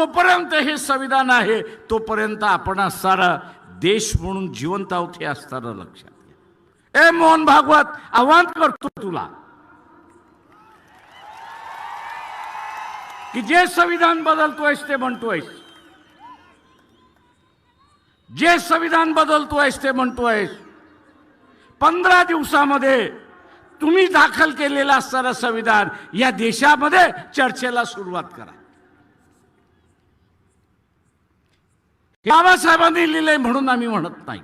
जोपर्यंत हे संविधान आहे तोपर्यंत आपण असणारा देश म्हणून जिवंत आहोत हे असताना लक्षात घ्या. ए मोहन भागवत आव्हान करतो तुला. की जे संविधान बदलतोयस ते म्हणतोयस. जे संविधान बदलतोयस ते म्हणतोयस. पंधरा दिवसामध्ये तुम्ही दाखल केलेलं असणारं संविधान या देशामध्ये चर्चेला सुरुवात करा. की बाबासाहेबांनी लिहिलंय म्हणून आम्ही म्हणत नाही.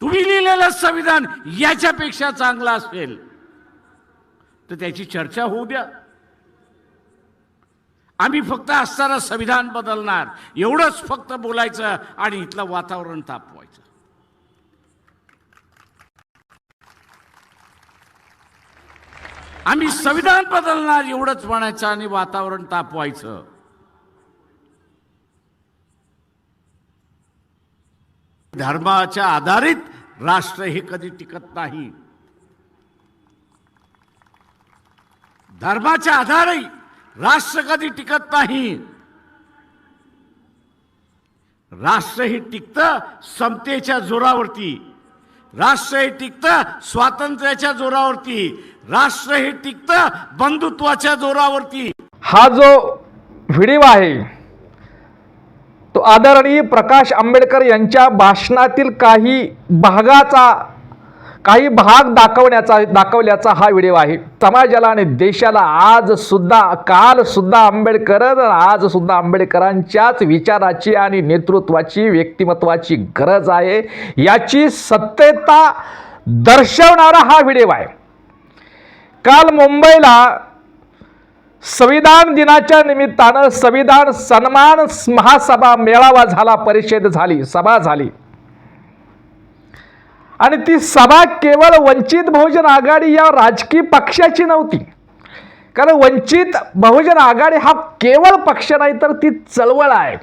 तुम्ही लिहिलेलं संविधान याच्यापेक्षा चांगलं असेल तर त्याची चर्चा होऊ द्या. आम्ही फक्त असताना संविधान बदलणार एवढंच फक्त बोलायचं आणि इथलं वातावरण तापवायचं. आम्ही संविधान बदलणार एवढंच म्हणायचं आणि वातावरण तापवायचं. धर्माच्या आधारित राष्ट्र हे कधी टिकत नाही. धर्माच्या आधारे राष्ट्र कधी टिकत नाही. राष्ट्र हे टिकतं समतेच्या जोरावरती. राष्ट्र हे टिकतं स्वातंत्र्याच्या जोरावरती. राष्ट्र हे टिकत बंधुत्वाच्या जोरावरती. हा जो व्हिडिओ आहे तो आदरणीय प्रकाश आंबेडकर यांच्या भाषणातील काही भागाचा काही भाग दाखवण्याचा दाखवल्याचा हा व्हिडिओ आहे. समाजाला आणि देशाला आज सुद्धा काल सुद्धा आंबेडकर आज सुद्धा आंबेडकरांच्याच विचाराची आणि नेतृत्वाची व्यक्तिमत्वाची गरज आहे. याची सत्यता दर्शवणारा हा व्हिडिओ आहे. काल मुंबईला संविधान दिनाच्या निमित्तानं संविधान सन्मान महासभा मेळावा झाला परिषद झाली सभा झाली. आणि ती सभा केवळ वंचित बहुजन आघाडी या राजकीय पक्षाची नव्हती. कारण वंचित बहुजन आघाडी हा केवळ पक्ष नाही तर ती चळवळ आहे.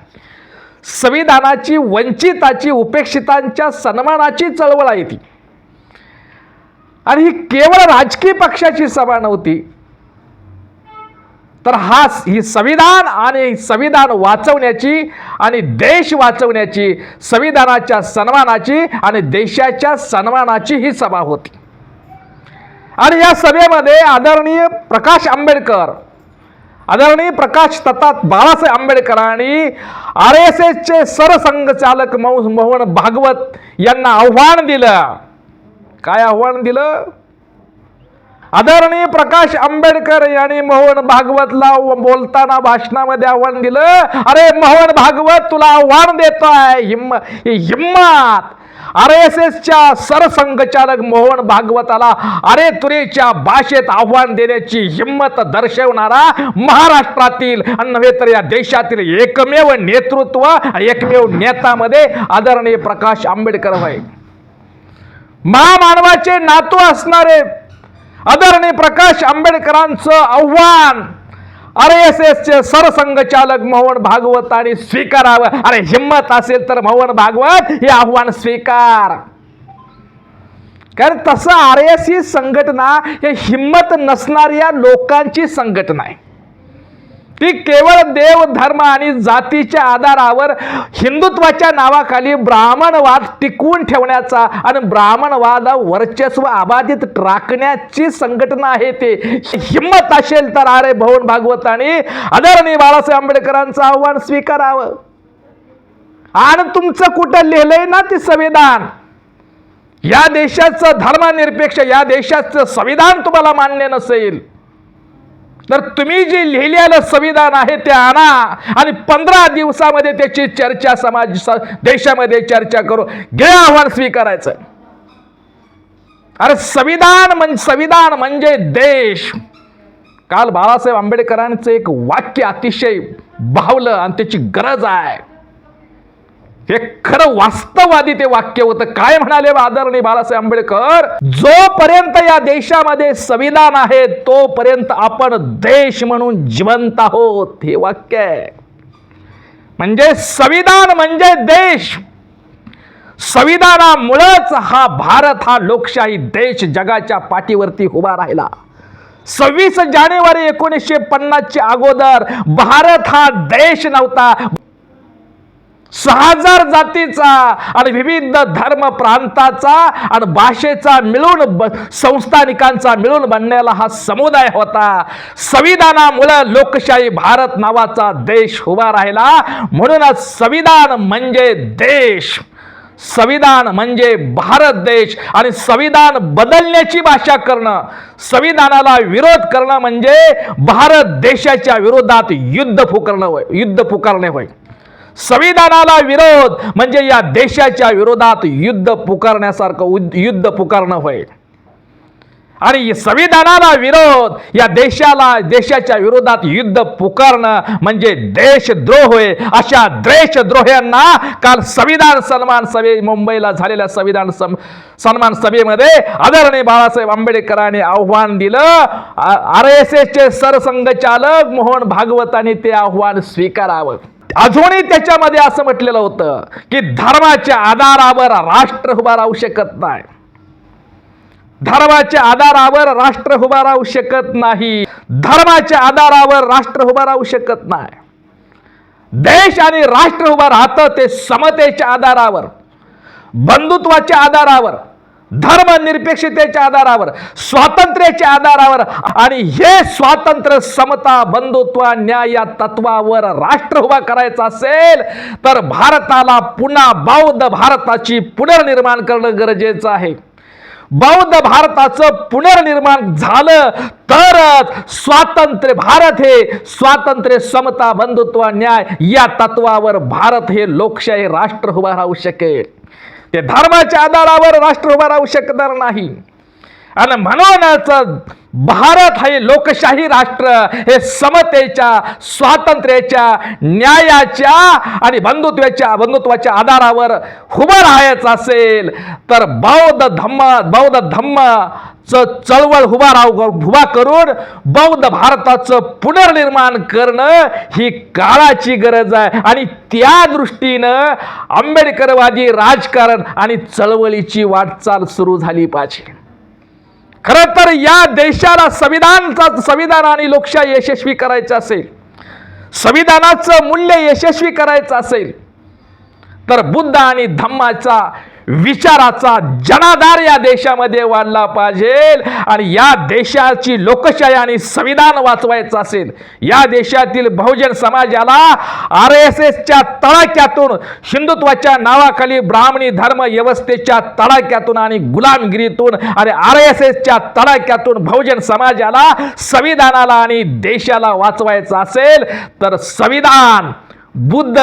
संविधानाची वंचिताची उपेक्षितांच्या सन्मानाची चळवळ आहे ती. आणि ही केवळ राजकीय पक्षाची सभा नव्हती. तर हा ही संविधान आणि संविधान वाचवण्याची आणि देश वाचवण्याची संविधानाच्या सन्मानाची आणि देशाच्या सन्मानाची ही सभा होती. आणि या सभेमध्ये आदरणीय प्रकाश आंबेडकर आदरणीय प्रकाश तथा बाळासाहेब आंबेडकरांनी आर एस एसचे सरसंघचालक मौ मोहन भागवत यांना आव्हान दिलं. काय आव्हान दिलं? आदरणीय प्रकाश आंबेडकर यांनी मोहन भागवतला बोलताना भाषणामध्ये आव्हान दिलं. अरे मोहन भागवत तुला आव्हान देतोय. हिम्म ही हिम्मत. आर एस एसच्या सरसंघचालक मोहन भागवताला अरे तुरेच्या भाषेत आव्हान देण्याची हिंमत दर्शवणारा महाराष्ट्रातील आणि नव्हे तर या देशातील एकमेव नेतृत्व एकमेव नेतामध्ये आदरणीय प्रकाश आंबेडकर होय महामानवाचे नातू असणारे आदरणीय प्रकाश आंबेडकरांचं आव्हान आर एस एसचे सरसंघचालक मोहन भागवत आणि स्वीकारावं. अरे हिंमत असेल तर मोहन भागवत हे आव्हान स्वीकार. कारण तसं आर एस ही संघटना हे हिंमत नसणाऱ्या लोकांची संघटना आहे. ती केवळ देव धर्म आणि जातीच्या आधारावर हिंदुत्वाच्या नावाखाली ब्राह्मणवाद टिकवून ठेवण्याचा आणि ब्राह्मणवाद वर्चस्व अबाधित राखण्याची संघटना आहे ते. हिंमत असेल तर अरे भवन भागवत आणि आदरणीय बाळासाहेब आंबेडकरांचं आव्हान स्वीकारावं. आणि तुमचं कुठं लिहिलंय ना ते संविधान? या देशाचं धर्मनिरपेक्ष या देशाचं संविधान तुम्हाला मान्य नसेल. तर तुम्ही जे लिहिलेलं संविधान आहे ते आणा आणि पंधरा दिवसामध्ये त्याची चर्चा समाज देशामध्ये चर्चा करू गे आव्हान स्वीकारायचं. अरे संविधान म्हणजे संविधान म्हणजे देश. काल बाळासाहेब आंबेडकरांचं एक वाक्य अतिशय भावलं आणि त्याची गरज आहे. हे खरं वास्तववादी ते वाक्य होतं. काय म्हणाले आदरणीय बाळासाहेब आंबेडकर? जोपर्यंत या देशामध्ये संविधान आहे तोपर्यंत आपण देश म्हणून जिवंत आहोत. हे वाक्य आहे. म्हणजे संविधान म्हणजे देश. संविधानामुळेच हा भारत हा लोकशाही देश जगाच्या पाठीवरती उभा राहिला. सव्वीस जानेवारी एकोणीसशे पन्नासच्या अगोदर भारत हा देश नव्हता. सहा हजार जातीचा आणि विविध धर्म प्रांताचा आणि भाषेचा मिळून ब- संस्थानिकांचा मिळून बनलेला हा समुदाय होता. संविधानामुळे लोकशाही भारत नावाचा देश उभा राहिला. म्हणूनच संविधान म्हणजे देश. संविधान म्हणजे भारत देश आणि संविधान बदलण्याची भाषा करणं. संविधानाला विरोध करणं म्हणजे भारत देशाच्या विरोधात युद्ध पुकरणं होय युद्ध पुकारणे होय. संविधानाला विरोध म्हणजे या देशाच्या विरोधात युद्ध पुकारण्यासारखं युद्ध पुकारणं होय. आणि संविधानाला विरोध या देशाला देशाच्या विरोधात युद्ध पुकारणं म्हणजे देशद्रोह होय. अशा देशद्रोह्यांना काल संविधान सन्मान सभे मुंबईला झालेल्या संविधान सन्मान सभेमध्ये आदरणीय बाळासाहेब आंबेडकरांनी आव्हान दिलं. आर एस एसचे सरसंघचालक मोहन भागवतांनी ते आव्हान स्वीकारावं. अजूनही त्याच्यामध्ये असं म्हटलेलं होतं की धर्माच्या आधारावर राष्ट्र उभा राहू शकत नाही. धर्माच्या आधारावर राष्ट्र उभा राहू शकत नाही. धर्माच्या आधारावर राष्ट्र उभा राहू शकत नाही. देश आणि राष्ट्र उभा राहतं ते समतेच्या आधारावर बंधुत्वाच्या आधारावर. धर्मनिरपेक्षतेच्या आधारावर स्वातंत्र्याच्या आधारावर आणि हे स्वातंत्र्य समता बंधुत्व न्याय या तत्वावर राष्ट्र उभा करायचं असेल तर भारताला पुन्हा बौद्ध भारताची पुनर्निर्माण करणं गरजेचं आहे. बौद्ध भारताचं पुनर्निर्माण झालं तरच स्वातंत्र्य भारत हे स्वातंत्र्य समता बंधुत्व न्याय या तत्वावर भारत हे लोकशाही राष्ट्र उभा राहू शकेल. हे धर्माच्या आधारावर राष्ट्र उभा राहू शकणार नाही. आणि म्हणूनच भारत हे लोकशाही राष्ट्र हे समतेच्या स्वातंत्र्याच्या न्यायाच्या आणि बंधुत्वाच्या बंधुत्वाच्या आधारावर उभं राहायचं असेल तर बौद्ध धम्म बौद्ध धम्म चळवळ उभा राह उभा करून बौद्ध भारताचं पुनर्निर्माण करणं ही काळाची गरज आहे. आणि त्या दृष्टीनं आंबेडकरवादी राजकारण आणि चळवळीची वाटचाल सुरू झाली पाहिजे. खरं तर या देशाला संविधानचा संविधान आणि लोकशाही यशस्वी करायचं असेल संविधानाचं मूल्य यशस्वी करायचं असेल तर बुद्ध आणि धम्माचा विचाराचा जनाधार या देशामध्ये वाढला पाहिजे. आणि या देशाची लोकशाही आणि संविधान वाचवायचं असेल या देशातील बहुजन समाजाला आर एस एसच्या तळाक्यातून हिंदुत्वाच्या नावाखाली ब्राह्मणी धर्म व्यवस्थेच्या तळाक्यातून आणि गुलामगिरीतून आणि आर एस एसच्या तळाक्यातून बहुजन समाजाला संविधानाला आणि देशाला वाचवायचं असेल तर संविधान बुद्ध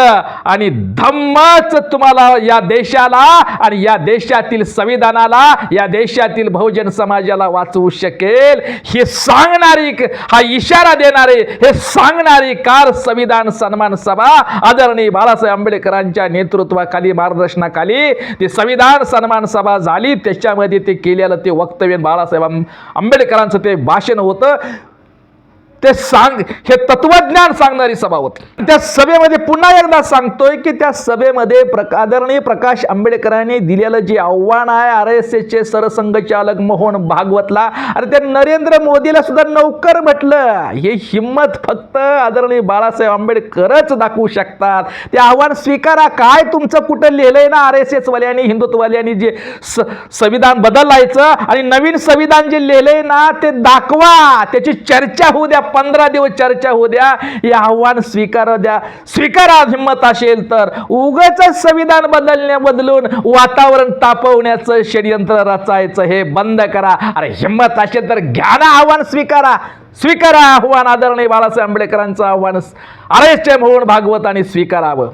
आणि धम्मच तुम्हाला या देशाला आणि या देशातील संविधानाला या देशातील बहुजन समाजाला वाचवू शकेल. हे सांगणारी हा इशारा देणारे हे सांगणारी कार संविधान सन्मान सभा आदरणीय बाळासाहेब आंबेडकरांच्या नेतृत्वाखाली मार्गदर्शनाखाली ती संविधान सन्मान सभा झाली. त्याच्यामध्ये ते केलेलं ते वक्तव्य बाळासाहेब आंब- आंबेडकरांचं ते भाषण होतं. ते सांग हे तत्वज्ञान सांगणारी सभा होती. त्या सभेमध्ये पुन्हा एकदा सांगतोय की त्या सभेमध्ये प्रक आदरणीय प्रकाश आंबेडकरांनी दिलेलं जे आव्हान आहे आर एस एसचे सरसंघचालक मोहन भागवतला आणि त्या नरेंद्र मोदीला सुद्धा नौकर म्हटलं. हे हिंमत फक्त आदरणीय बाळासाहेब आंबेडकरच दाखवू शकतात. ते आव्हान स्वीकारा. काय तुमचं कुठं लिहिलंय ना आर एस एस वाल्यांनी हिंदुत्ववाल्यांनी जे स संविधान बदलायचं आणि नवीन संविधान जे लिहिलंय ना ते दाखवा. त्याची चर्चा होऊ द्या पंधरा दिवस चर्चा होऊ द्या. हे आव्हान स्वीकारा द्या. स्वीकारा हिंमत असेल तर. उगाच संविधान बदलण्या बदलून वातावरण तापवण्याचं षडयंत्र रचायचं हे बंद करा. अरे हिंमत असेल तर घ्या ना आव्हान स्वीकारा. स्वीकारा आव्हान आदरणीय बाळासाहेब आंबेडकरांचं आव्हान. आर होऊन मोहन भागवत आणि स्वीकारावं.